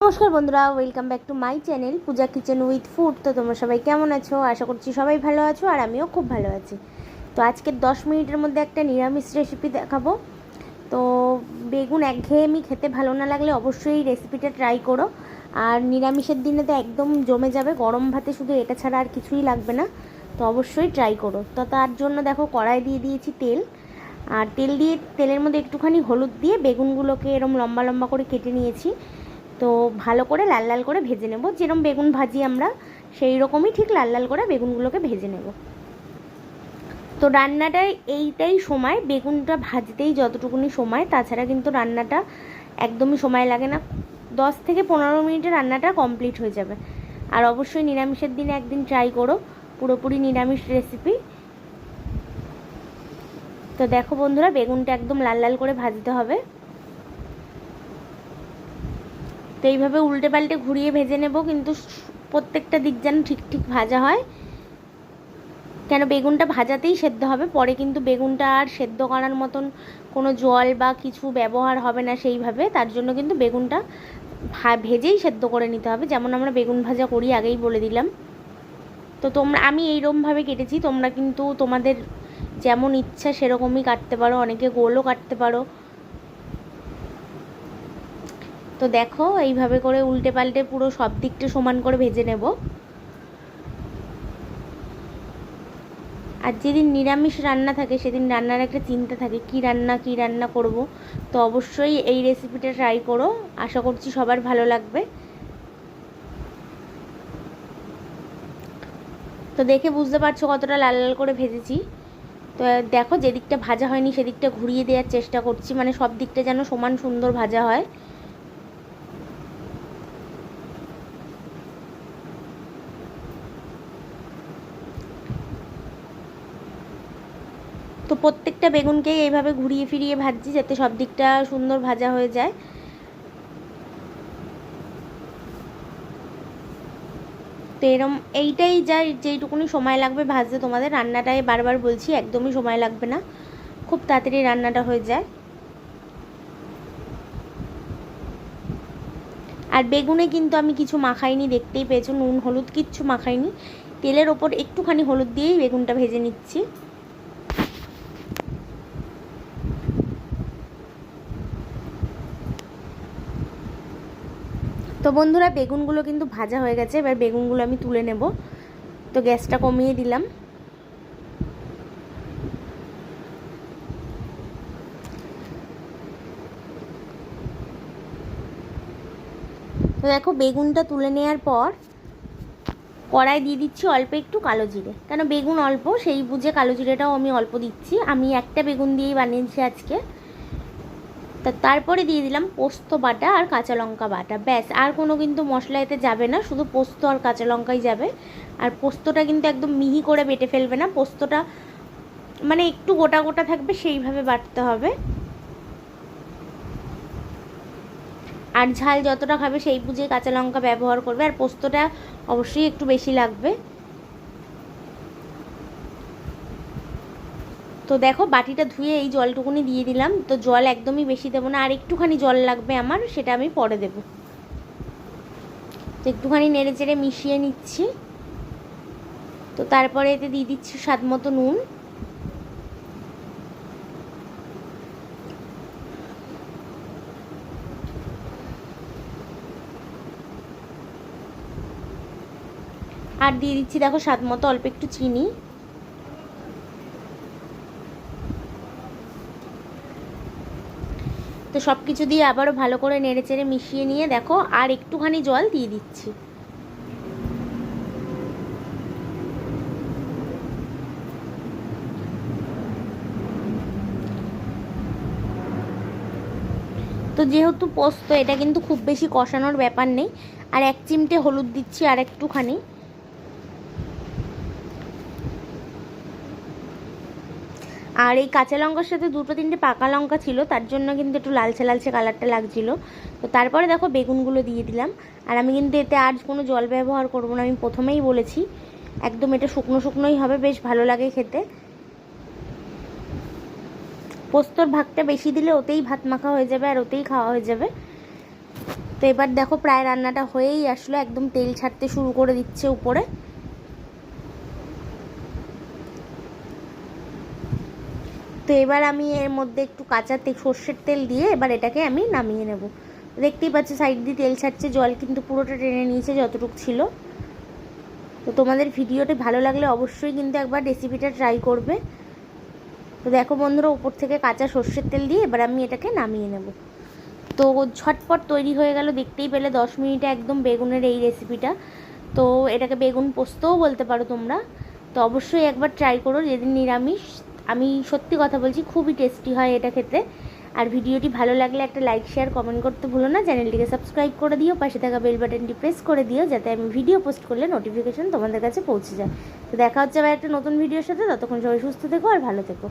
নমস্কার বন্ধুরা welcome back to my channel Puja kitchen with food তো তোমরা সবাই কেমন আছো? আশা করছি সবাই ভালো আছো, আর আমিও খুব ভালো আছি। তো আজকে দশ মিনিটের মধ্যে একটা নিরামিষ রেসিপি দেখাবো। তো বেগুন একঘেয়েমি খেতে ভালো না লাগলে অবশ্যই এই রেসিপিটা ট্রাই করো। আর নিরামিষের দিনে তো একদম জমে যাবে, গরম ভাতে শুধু এটা ছাড়া আর কিছুই লাগবে না। তো অবশ্যই ট্রাই করো। তো তার জন্য দেখো কড়াই দিয়ে দিয়েছি তেল। আর তেল দিয়ে, তেলের মধ্যে একটুখানি হলুদ দিয়ে বেগুনগুলোকে এরম লম্বা লম্বা করে কেটে নিয়েছি। তো ভালো করে লাল লাল করে ভেজে নেব। যেরকম বেগুন ভাজি আমরা, সেই রকমই ঠিক লাল লাল করে বেগুনগুলোকে ভেজে নেব। তো রান্নাটায় এইটাই সময়, বেগুনটা ভাজতেই যতটুকুনি সময়, তাছাড়া কিন্তু রান্নাটা একদমই সময় লাগে না। দশ থেকে পনেরো মিনিটে রান্নাটা কমপ্লিট হয়ে যাবে। আর অবশ্যই নিরামিষের দিনে একদিন ট্রাই করো, পুরোপুরি নিরামিষ রেসিপি। তো দেখো বন্ধুরা, বেগুনটা একদম লাল লাল করে ভাজতে হবে। তো এইভাবে উল্টে পাল্টে ঘুরিয়ে ভেজে নেব, কিন্তু প্রত্যেকটা দিক যেন ঠিক ঠিক ভাজা হয়। কেন বেগুনটা ভাজাতেই সেদ্ধ হবে, পরে কিন্তু বেগুনটা আর সেদ্ধ করার মতন কোনো জল বা কিছু ব্যবহার হবে না সেইভাবে, তার জন্য কিন্তু বেগুনটা ভেজেই সেদ্ধ করে নিতে হবে, যেমন আমরা বেগুন ভাজা করি আগেই বলে দিলাম। তো তোমরা, আমি এইরকমভাবে কেটেছি, তোমরা কিন্তু তোমাদের যেমন ইচ্ছা সেরকমই কাটতে পারো, অনেকে গোলও কাটতে পারো। তো দেখো, এইভাবে করে উল্টে পাল্টে পুরো সব দিকটা সমান করে ভেজে নেব। আর যেদিন নিরামিষ রান্না থাকে, সেদিন রান্নার একটা চিন্তা থাকে, কি রান্না কি রান্না করব? তো অবশ্যই এই রেসিপিটা ট্রাই করো। আশা করছি সবার ভালো লাগবে। তো দেখে বুঝতে পারছ কতটা লাল লাল করে ভেজেছি। তো দেখো, যেদিকটা ভাজা হয়নি, সেদিকটা ঘুরিয়ে দেওয়ার চেষ্টা করছি। মানে সব দিকটা যেন সমান সুন্দর ভাজা হয়। তো প্রত্যেকটা বেগুনকেই এইভাবে ঘুরিয়ে ফিরিয়ে ভাজছি যাতে সব দিকটা সুন্দর ভাজা হয়ে যায়। তো এরম এইটাই যা যেইটুকুনি সময় লাগবে ভাজতে তোমাদের। রান্নাটায় বারবার বলছি, একদমই সময় লাগবে না। খুব তাড়াতাড়ি রান্নাটা হয়ে যায়। আর বেগুনে কিন্তু আমি কিছু মাখাইনি, দেখতেই পেয়েছ, নুন, হলুদ কিচ্ছু মাখাইনি। তেলের ওপর একটুখানি হলুদ দিয়েই বেগুনটা ভেজে নিচ্ছি। তো বন্ধুরা, বেগুনগুলো কিন্তু ভাজা হয়ে গেছে। এবার বেগুনগুলো আমি তুলে নেব। তো গ্যাসটা কমিয়ে দিলাম। তো দেখো, বেগুনটা তুলে নেওয়ার পর কড়াই দিয়ে দিচ্ছি অল্প একটু কালো জিরে। কেন, বেগুন অল্প, সেই বুঝে কালো জিরেটাও আমি অল্প দিচ্ছি। আমি একটা বেগুন দিয়েই বানিয়েছি আজকে। তা তারপরে দিয়ে দিলাম পোস্ত বাটা আর কাঁচা লঙ্কা বাটা। ব্যাস, আর কোনো কিন্তু মশলা এতে যাবে না, শুধু পোস্ত আর কাঁচা লঙ্কাই যাবে। আর পোস্তটা কিন্তু একদম মিহি করে বেটে ফেলবে না, পোস্তটা মানে একটু গোটা গোটা থাকবে, সেইভাবে বাটতে হবে। আর ঝাল যতটা খাবে সেই বুঝে কাঁচা লঙ্কা ব্যবহার করবে, আর পোস্তটা অবশ্যই একটু বেশি লাগবে। তো দেখো, বাটিটা ধুয়ে এই জলটুকুনি দিয়ে দিলাম। তো জল একদমই বেশি দেবো না, আর একটুখানি জল লাগবে আমার, সেটা আমি পরে দেব। তো একটুখানি নেড়ে চেড়ে মিশিয়ে নিচ্ছি। তো তারপরে এতে দিয়ে দিচ্ছি স্বাদ মতো নুন। আর দিয়ে দিচ্ছি, দেখো, স্বাদ মতো অল্প একটু চিনি। তো সব কিছু দিয়ে আবারও ভালো করে নেড়ে চেড়ে মিশিয়ে নিয়ে দেখো, আর একটুখানি জল দিয়ে দিচ্ছি। তো যেহেতু পোস্ত, এটা কিন্তু খুব বেশি কষানোর ব্যাপার নেই। আর এক চিমটে হলুদ দিচ্ছি আর একটুখানি। আর এই কাঁচা লঙ্কার সাথে দুটো তিনটে পাকা লঙ্কা ছিল, তার জন্য কিন্তু একটু লালচে লালচে কালারটা লাগছিল। তো তারপরে দেখো বেগুনগুলো দিয়ে দিলাম। আর আমি কিন্তু এতে আর কোনো জল ব্যবহার করব না, আমি প্রথমেই বলেছি, একদম এটা শুকনো শুকনোই হবে, বেশ ভালো লাগে খেতে। পোস্তর ভাগটা বেশি দিলে ওতেই ভাত মাখা হয়ে যাবে আর ওতেই খাওয়া হয়ে যাবে। তো এবার দেখো প্রায় রান্নাটা হয়েই আসলো, একদম তেল ছাড়তে শুরু করে দিচ্ছে উপরে। তো এবার আমি এর মধ্যে একটু কাঁচা তেল সর্ষের তেল দিয়ে এবার এটাকে আমি নামিয়ে নেব। দেখতেই পাচ্ছি সাইড দিয়ে তেল ছাড়ছে, জল কিন্তু পুরোটা টেনে নিয়েছে যতটুকু ছিল। তো তোমাদের ভিডিওটি ভালো লাগলে অবশ্যই কিন্তু একবার রেসিপিটা ট্রাই করবে। তো দেখো বন্ধুরা, উপর থেকে কাঁচা সর্ষের তেল দিয়ে এবার আমি এটাকে নামিয়ে নেব। তো ঝটপট তৈরি হয়ে গেল, দেখতেই পেলে দশ মিনিটে একদম বেগুনের এই রেসিপিটা তো এটাকে বেগুন পোস্তও বলতে পারো তোমরা। তো অবশ্যই একবার ট্রাই করো, যেদিন নিরামিষ আমি সত্যি কথা বলছি, খুবই টেস্টি হয় এটা খেতে। আর ভিডিওটি ভালো লাগলে একটা লাইক শেয়ার কমেন্ট করতে ভুলো না। চ্যানেলটিকে সাবস্ক্রাইব করে দিও, পাশে থাকা বেল বাটনটি প্রেস করে দিও, যাতে আমি ভিডিও পোস্ট করলে নোটিফিকেশান তোমাদের কাছে পৌঁছে যায়। তো দেখা হচ্ছে আবার একটা নতুন ভিডিওর সাথে। ততক্ষণ সবাই সুস্থ থেকো আর ভালো থেকো।